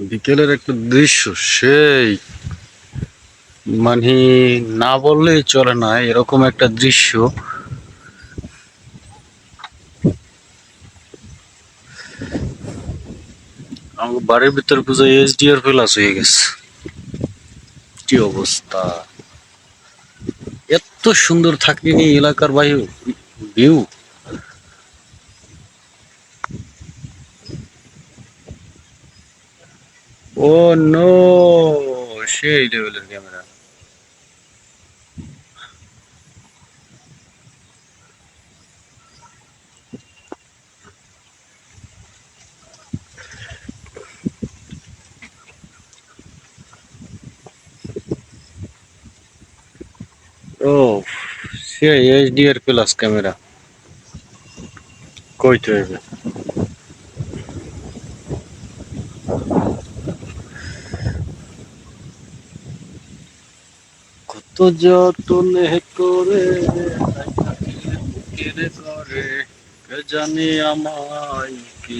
বিকেলের একটা দৃশ্য, সেই মানে না বললেই চলে না, এরকম একটা দৃশ্য। আমার বাড়ির ভিতর পুজো এইচডিআর ফেলাস হয়ে গেছে। কি অবস্থা? এত সুন্দর থাকেনি এলাকার বায়ু view. Oh no! Şey Şeyle ölür kamera. Oh, şey HDR plus kamera. Koytu öyle. কত যতনে করে করে কে জানি আমায় কি